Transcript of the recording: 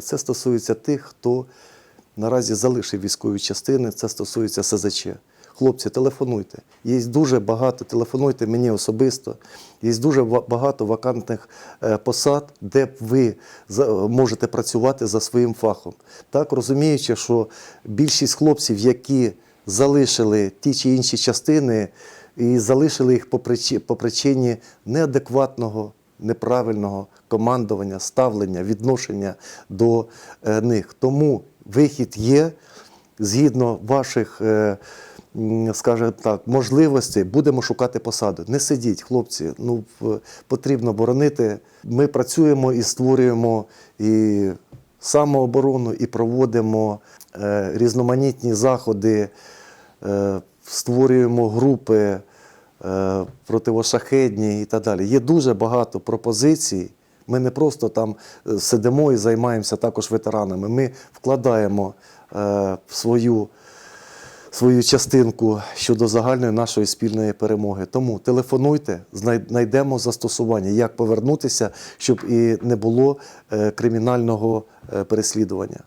Це стосується тих, хто наразі залишив військові частини, це стосується СЗЧ. Хлопці, телефонуйте. Є дуже багато, телефонуйте мені особисто. Є дуже багато вакантних е, посад, де б ви можете працювати за своїм фахом. Так розуміючи, що більшість хлопців, які залишили ті чи інші частини, і залишили їх по причині неадекватного, неправильного командування, ставлення, відношення до е, них. Тому вихід є згідно ваших, е, скажімо так, можливостей, будемо шукати посаду. Не сидіть, хлопці. Ну потрібно боронити. Ми працюємо і створюємо і самооборону, і проводимо е, різноманітні заходи, створюємо групи противошахедні і так далі. Є дуже багато пропозицій. Ми не просто там е, сидимо і займаємося також ветеранами. Ми вкладаємо е, свою, свою частинку щодо загальної нашої спільної перемоги. Тому телефонуйте, знайдемо застосування, як повернутися, щоб і не було е, кримінального е, переслідування.